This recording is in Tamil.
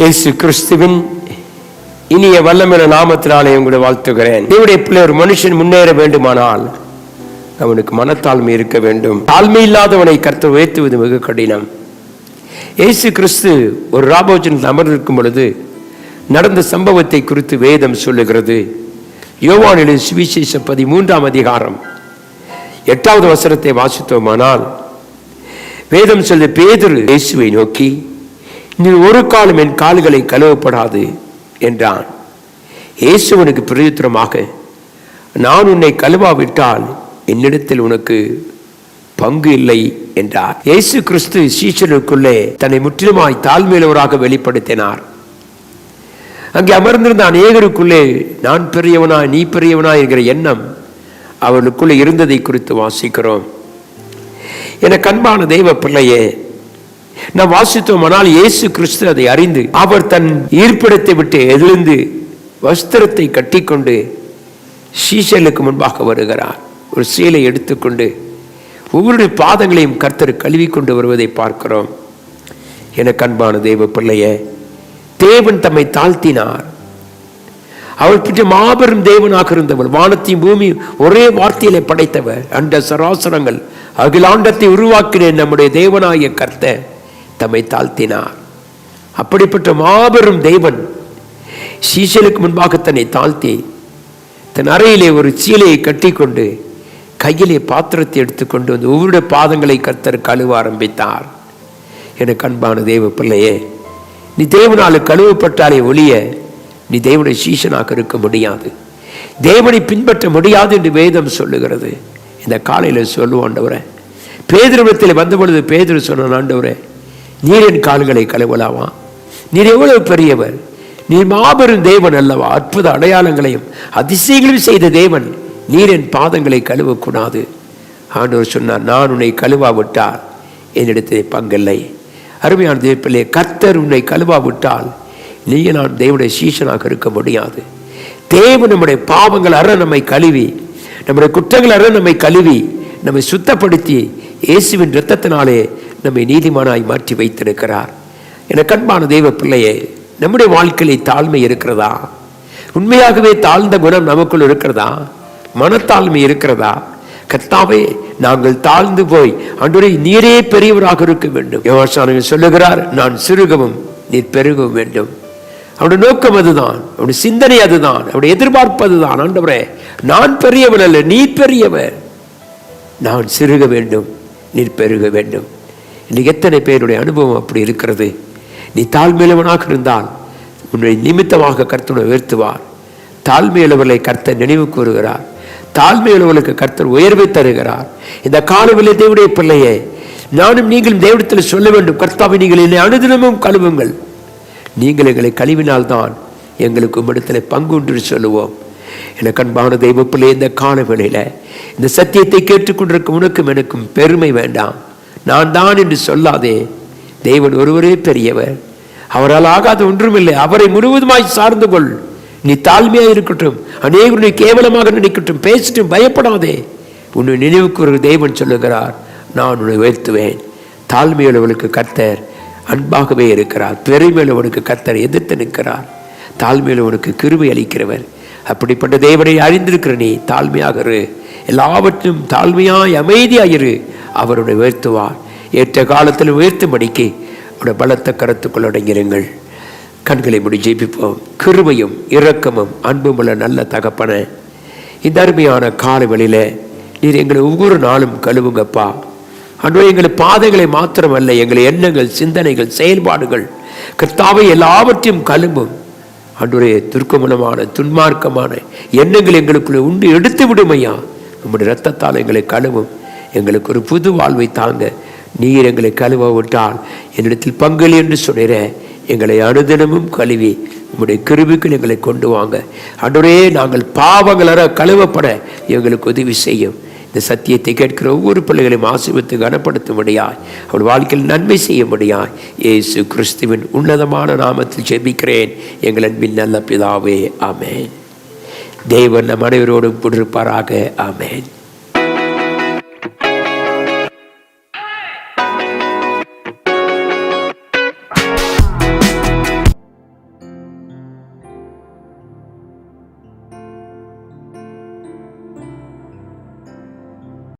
இயேசு கிறிஸ்துவின் இனிய வல்லமிர நாமத்தினாலே உங்களை வாழ்த்துகிறேன். தேவடைய பிள்ளை ஒரு மனுஷன் முன்னேற வேண்டுமானால் அவனுக்கு மனத்தாழ்மை இருக்க வேண்டும். தாழ்மை இல்லாதவனை கருத்து உயர்த்துவது மிக கடினம். இயேசு கிறிஸ்து ஒரு ராபோஜனில் அமர்ந்திருக்கும் பொழுது நடந்த சம்பவத்தை குறித்து வேதம் சொல்லுகிறது. யோவானின் சுவிசேஷ பதிமூன்றாம் அதிகாரம் எட்டாவது வசனத்தை வாசித்தோமானால் வேதம் சொல்ல பேதுரு இயேசுவை நோக்கி நீ ஒரு காலம் என் கால்களை கழுவப்படாது என்றான். இயேசுவனுக்கு பிரயுத்திரமாக நான் உன்னை கழுவாவிட்டால் என்னிடத்தில் உனக்கு பங்கு இல்லை என்றார். இயேசு கிறிஸ்து சீஷனுக்குள்ளே தன்னை முற்றிலுமாய் தாழ்மையிலவராக வெளிப்படுத்தினார். அங்கே அமர்ந்திருந்த அநேகருக்குள்ளே நான் பெரியவனா நீ பெரியவனா என்கிற எண்ணம் அவனுக்குள்ளே இருந்ததை குறித்து வாசிக்கிறோம். என கண்பான தெய்வ பிள்ளையே நாம் வாசித்தோமானால் இயேசு கிறிஸ்து அதை அறிந்து அவர் தன் ஈர்ப்பிடத்தை விட்டு எழுந்து வஸ்திரத்தை கட்டிக்கொண்டு சீசலுக்கு முன்பாக வருகிறார். ஒரு சீலை எடுத்துக்கொண்டு ஒவ்வொருடைய பாதங்களையும் கர்த்தர் கழுவி கொண்டு வருவதை பார்க்கிறோம். என கண்பான தெய்வ பிள்ளைய தேவன் தம்மை தாழ்த்தினார். அவர் பற்றி மாபெரும் தேவனாக இருந்தவள் வானத்தையும் பூமி ஒரே வார்த்தையிலே படைத்தவர் அந்த சராசரங்கள் அகிலாண்டத்தை உருவாக்கினேன் நம்முடைய தேவனாகிய கர்த்தன் தம்மை தாழ்த்தினார். அப்படிப்பட்ட மாபெரும் தெய்வன் சீசலுக்கு முன்பாக தன்னை தாழ்த்தி தன் அறையிலே ஒரு சீலையை கட்டிக்கொண்டு கையிலே பாத்திரத்தை எடுத்துக்கொண்டு வந்து ஒவ்வொரு பாதங்களை கர்த்தர் கழுவ ஆரம்பித்தார். எனக்கு அன்பான தேவ பிள்ளையே நீ தேவனால் கழுவப்பட்டாலே ஒளிய நீ தேவனை சீசனாக இருக்க முடியாது. தேவனை பின்பற்ற முடியாது என்று வேதம் சொல்லுகிறது. இந்த காலையில் சொல்லுவோம் ஆண்டவரே. பேதிருவத்தில் வந்த பொழுது பேதிரு சொன்ன ஆண்டவரை நீர் என் கால்களை கழுவலாமா? நீர் எவ்வளவு பெரியவர்? நீர் மாபெரும் தேவன் அல்லவா? அற்புத அடையாளங்களையும் அதிசயங்களையும் செய்த தேவன் நீர் என் பாதங்களை கழுவக்கூடாது. ஆண்டவர் சொன்னார் நான் உன்னை கழுவாவிட்டால் என்னிடத்தை பங்கில்லை. அருமையான தேவப்பிள்ளை கர்த்தர் உன்னை கழுவாவிட்டால் நீ நான் தேவனுடைய சீசனாக இருக்க முடியாது. தேவன் நம்முடைய பாவங்கள் அற நம்மை கழுவி நம்முடைய குற்றங்கள் அற நம்மை கழுவி நம்மை சுத்தப்படுத்தி இயேசுவின் இரத்தத்தினாலே நம்மை நீதிமானாய் மாற்றி வைத்திருக்கிறார். என கண்பான தெய்வ பிள்ளையே நம்முடைய வாழ்க்கையிலே தாழ்மை இருக்கிறதா? உண்மையாகவே தாழ்ந்த குணம் நமக்குள் இருக்கிறதா? மனத்தாழ்மை இருக்கிறதா? கர்த்தாவே நாங்கள் தாழ்ந்து போய் அன்றுரை நீரே பெரியவராக இருக்க வேண்டும். யோகாசானங்கள் சொல்லுகிறார் நான் சிறுகவும் நீர் பெருகவும் வேண்டும். அவனுடைய நோக்கம் அதுதான் அவனுடைய சிந்தனை அதுதான் அவனுடைய எதிர்பார்ப்பு அதுதான். ஆண்டவரே நான் பெரியவன் அல்ல நீ பெரியவர் நான் சிறுக வேண்டும் நீர் பெருக வேண்டும். இன்னைக்கு எத்தனை பேருடைய அனுபவம் அப்படி இருக்கிறது? நீ தாழ்மையிலவனாக இருந்தால் உன்னை நிமித்தமாக கர்த்தனை உயர்த்துவார். தாழ்மையுள்ளவர்களை கர்த்தர் நினைவு கூறுகிறார். தாழ்மையுள்ளவர்களுக்கு கர்த்தர் உயர்வை தருகிறார். இந்த காலவில்லை தேவடைய பிள்ளையே நானும் நீங்களும் தேவடத்தில் சொல்ல வேண்டும். கர்த்தாவை நீங்கள் என்னை அனுதினமும் கழுவுங்கள். நீங்கள் எங்களை கழுவினால்தான் எங்களுக்கு உம்மிடத்தில் பங்கு சொல்லுவோம். எனக்கு அன்பான தெய்வ பிள்ளை இந்த காலவேளையில் இந்த சத்தியத்தை கேட்டுக்கொண்டிருக்கும் உனக்கும் எனக்கும் பெருமை வேண்டாம். நான் தான் என்று சொல்லாதே. தேவன் ஒருவரே பெரியவர். அவரால் ஆகாத ஒன்றுமில்லை. அவரை முழுவதுமாய் சார்ந்து கொள். நீ தாழ்மையாக இருக்கட்டும். அநேகருடைய கேவலமாக நினைக்கட்டும். பேசிட்டும் பயப்படாதே. உன்னை நினைவுக்கு ஒரு தேவன் சொல்லுகிறார். நான் உன்னை உயர்த்துவேன். தாழ்மையுள்ளவளுக்கு கர்த்தர் அன்பாகவே இருக்கிறார். பெருமையுள்ளவனுக்கு கர்த்தர் எதிர்த்து நிற்கிறார். தாழ்மையுள்ளவனுக்கு கிருமை அளிக்கிறவர். அப்படிப்பட்ட தேவனை அறிந்திருக்கிற நீ தாழ்மையாக இரு. எல்லாவற்றும் தாழ்மையாய் அமைதியாயிரு அவருடைய உயர்த்துவார். ஏற்ற காலத்தில் உயர்த்தும்படிக்கு அவருடைய பலத்த கருத்துக்குள் அடங்கிருங்கள் கண்களை முடி ஜெயிப்பிப்போம் கிருமையும் இரக்கமும் அன்புமுள்ள நல்ல தகப்பன இந்த அருமையான காலவெளியில் நீர் எங்களை ஒவ்வொரு நாளும் கழுவுங்கப்பா. அன்றோ எங்களை பாதைகளை மாத்திரமல்ல எங்களை எண்ணங்கள் சிந்தனைகள் செயல்பாடுகள் கர்த்தாவை எல்லாவற்றையும் கழும்பும். அன்றுடைய துர்க்கமனமான துன்மார்க்கமான எண்ணங்கள் எங்களுக்குள்ளே உண்டு எடுத்து விடுமையா. நம்முடைய இரத்தத்தால் எங்களை கழுவும். எங்களுக்கு ஒரு புது வாழ்வை தாங்க. நீர் எங்களை கழுவ விட்டால் என்னிடத்தில் பங்கல் என்று சொல்கிற எங்களை அனுதினமும் கழுவி உங்களுடைய கிருபிக்குள் எங்களை கொண்டு வாங்க. அன்றுரே நாங்கள் பாவங்களற கழுவப்பட எங்களுக்கு உதவி செய்யும். இந்த சத்தியத்தை கேட்கிற ஒவ்வொரு பிள்ளைகளையும் ஆசிர்வத்து கனப்படுத்தும்படியாய் அவள் வாழ்க்கையில் நன்மை செய்யும்படியாய் இயேசு கிறிஸ்துவின் உன்னதமான நாமத்தில் ஜெபிக்கிறேன். எங்கள் அன்பின் நல்ல பிதாவே ஆமேன். தேவன் நம் அனைவரோடும் இருப்பாராக ஆமேன்.